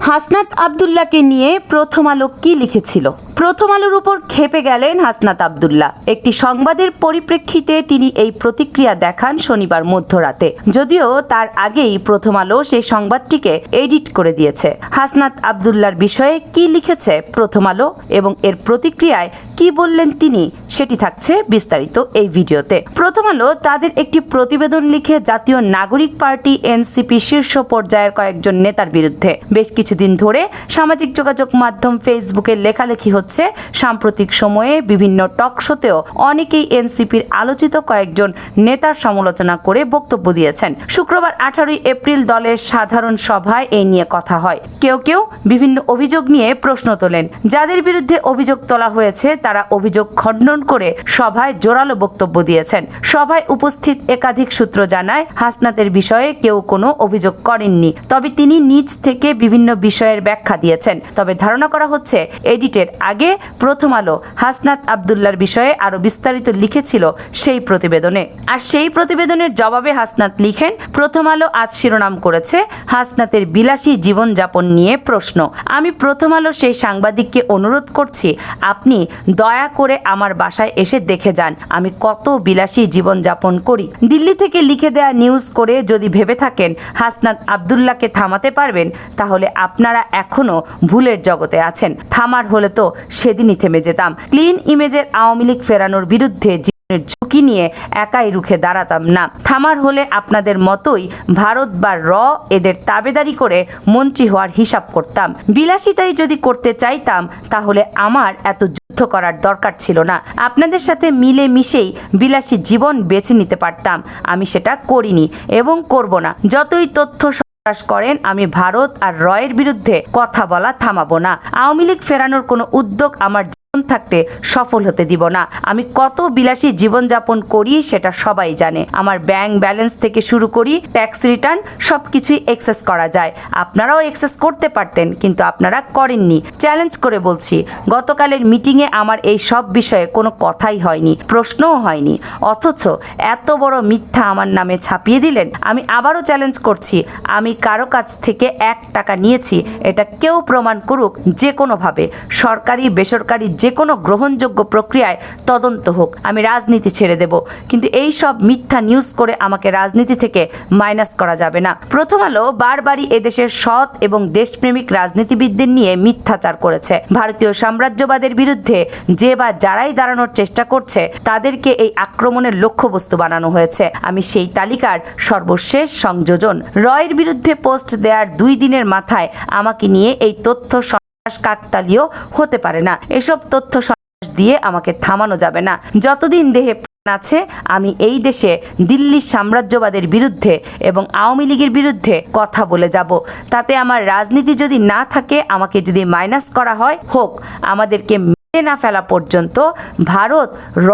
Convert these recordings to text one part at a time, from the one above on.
হাসনাত আবদুল্লাহকে নিয়ে প্রথম আলো কি লিখেছিল? প্রথম আলোর উপর খেপে গেলেন হাসনাত আবদুল্লাহ। একটি সংবাদের পরিপ্রেক্ষিতে তিনি এই প্রতিক্রিয়া দেখান শনিবার মধ্যরাতে। যদিও তার আগেই প্রথম আলো সেই সংবাদটিকে এডিট করে দিয়েছে। হাসনাত আবদুল্লার বিষয়ে কি লিখেছে প্রথম আলো এবং এর প্রতিক্রিয়ায় কি বললেন তিনি সেটি থাকছে বিস্তারিত এই ভিডিওতে। প্রথম আলো তাদের একটি প্রতিবেদন লিখে জাতীয় নাগরিক পার্টি এনসিপি শীর্ষ পর্যায়ের কয়েকজন নেতার বিরুদ্ধে। বেশ কিছুদিন ধরে সামাজিক যোগাযোগ মাধ্যম ফেসবুকে লেখালেখি হচ্ছে। সাম্প্রতিক সময়ে বিভিন্ন টক শোতেও অনেকেই এনসিপির আলোচিত কয়েকজন নেতার সমালোচনা করে বক্তব্য দিয়েছেন। শুক্রবার আঠারোই এপ্রিল দলের সাধারণ সভায় এই নিয়ে কথা হয়। কেউ কেউ বিভিন্ন অভিযোগ নিয়ে প্রশ্ন তোলেন। যাদের বিরুদ্ধে অভিযোগ তোলা হয়েছে, তারা অভিযোগ খণ্ডন করে সভায় জোরালো বক্তব্য দিয়েছেন। সভায় উপস্থিত একাধিক সূত্র জানায়, হাসনাতের বিষয়ে কেউ কোনো অভিযোগ করেননি। তবে তিনি নিজ থেকে বিভিন্ন বিষয়ের ব্যাখ্যা দিয়েছেন। তবে ধারণা করা হচ্ছে, এডিটের আগে প্রথম আলো হাসনাত আবদুল্লার বিষয়ে আরও বিস্তারিত লিখেছিল সেই প্রতিবেদনে। আর সেই প্রতিবেদনের জবাবে হাসনাত লিখেন, প্রথম আলো আজ শিরোনাম করেছে হাসনাতের বিলাসী জীবনযাপন নিয়ে প্রশ্ন। আমি প্রথম আলো সেই সাংবাদিককে অনুরোধ করছি, আপনি দয়া করে আমার বাসায় এসে দেখে যান, আমি কত বিলাসী জীবনযাপন করি। দিল্লি থেকে লিখে দেয়া নিউজ করে যদি ভেবে থাকেন হাসনাত আবদুল্লাকে থামাতে পারবেন, তাহলে আপনারা এখনও ভুলের জগতে আছেন। থামার হলে তো সেদিনই থেমে যেতাম। ক্লিন ইমেজের আওয়ামী লীগ ফেরানোর বিরুদ্ধে জীবনের ঝুঁকি নিয়ে একাই রুখে দাঁড়াতাম না। থামার হলে আপনাদের মতোই ভারত বা র এদের তাবেদারি করে মন্ত্রী হওয়ার হিসাব করতাম। বিলাসিতাই যদি করতে চাইতাম, তাহলে আমার এত যুদ্ধ করার দরকার ছিল না। আপনাদের সাথে মিলে মিশেই বিলাসী জীবন বেছে নিতে পারতাম। আমি সেটা করিনি এবং করব না। যতই তথ্য প্রকাশ করেন, আমি ভারত আর রয়ের বিরুদ্ধে কথা বলা থামাবো না। আওয়ামী লীগ ফেরানোর কোনো উদ্যোগ আমার থাকতে সফল হতে দিব না। আমি কত বিলাসী জীবনযাপন করি সেটা সবাই জানে। আমার ব্যাংক ব্যালেন্স থেকে শুরু করি, ট্যাক্স রিটার্ন সব কিছুই এক্সেস করা যায়। আপনারাও এক্সেস করতে পারতেন, কিন্তু আপনারা করেননি। চ্যালেঞ্জ করে বলছি, গতকালের মিটিংয়ে আমার এই সব বিষয়ে কোনো কথাই হয়নি, প্রশ্নও হয়নি। অথচ এত বড় মিথ্যা আমার নামে ছাপিয়ে দিলেন। আমি আবারও চ্যালেঞ্জ করছি, আমি কারও কাছ থেকে এক টাকা নিয়েছি, এটা কেউ প্রমাণ করুক যে কোনোভাবে। সরকারি, বেসরকারি যে কোনো গ্রহণযোগ্য প্রক্রিয়ায় তদন্ত হোক, আমি রাজনীতি ছেড়ে দেব। কিন্তু এই সব মিথ্যা নিউজ করে আমাকে রাজনীতি থেকে মাইনাস করা যাবে না। প্রথম আলো বারবারই এদেশের সৎ এবং দেশপ্রেমিক রাজনীতিবিদদের নিয়ে মিথ্যাচার করেছে। ভারতীয় সাম্রাজ্যবাদের বিরুদ্ধে যে বা যারাই দাঁড়ানোর চেষ্টা করছে, তাদেরকে এই আক্রমণের লক্ষ্যবস্তু বানানো হয়েছে। আমি সেই তালিকার সর্বশেষ সংযোজন। রয়ের বিরুদ্ধে পোস্ট দেওয়ার দুই দিনের মাথায় আমাকে নিয়ে এই তথ্য কাকতালীয় হতে পারে না। এসব তথ্য দিয়ে আমাকে থামানো যাবে না। যতদিন দেহে আছে, আমি এই দেশে দিল্লির সাম্রাজ্যবাদের বিরুদ্ধে এবং আওয়ামী লীগের বিরুদ্ধে কথা বলে যাব। তাতে আমার রাজনীতি যদি না থাকে, আমাকে যদি মাইনাস করা হয়, হোক, আমাদেরকে মেনে না ফেলা পর্যন্ত ভারত, র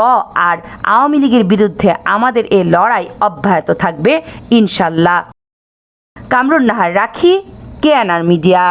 আর আওয়ামী লীগের বিরুদ্ধে আমাদের এই লড়াই অব্যাহত থাকবে, ইনশাল্লাহ। কামরুন নাহার রাখি কেয়ানার মিডিয়া।